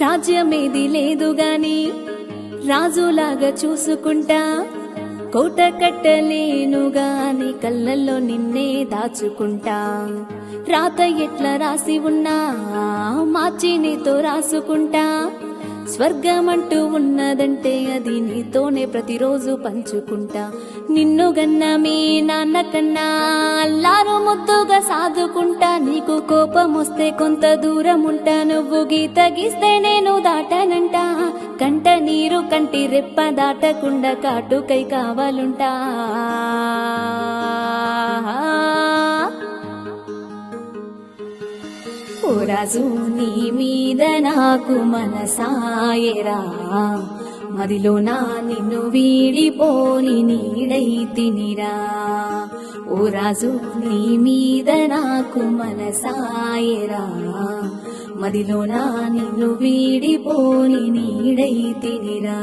రాజ్యమేది లేదు గాని రాజులాగా చూసుకుంటా కోట కట్టలేను గాని కళ్ళల్లో నిన్నే దాచుకుంటా. రాత ఎట్లా రాసి ఉన్నా మార్చి నీతో రాసుకుంటా. స్వర్గమంటూ ఉన్నదంటే అది నీతోనే ప్రతిరోజు పంచుకుంటా. నిన్ను గన్న మీ నాన్న కన్నా అల్లారు ముద్దుగా సాదుకుంటా నీకు కోపం వస్తే కొంత దూరం ఉంటా నువ్వు గీత గీస్తే నేను దాటనంట. కంట నీరు కంటి రెప్ప దాటకుండా కాటుకై కావాలుంటా. ఓ నీ మీద నాకు మనసాయరా. మదిలో నా నిన్ను వీడిపోని నీడై తినిరా. ఓ రాజు నీ మీద నాకు మనసాయరా. మదిలో నా నిన్ను వీడిపోని నీడై తినిరా.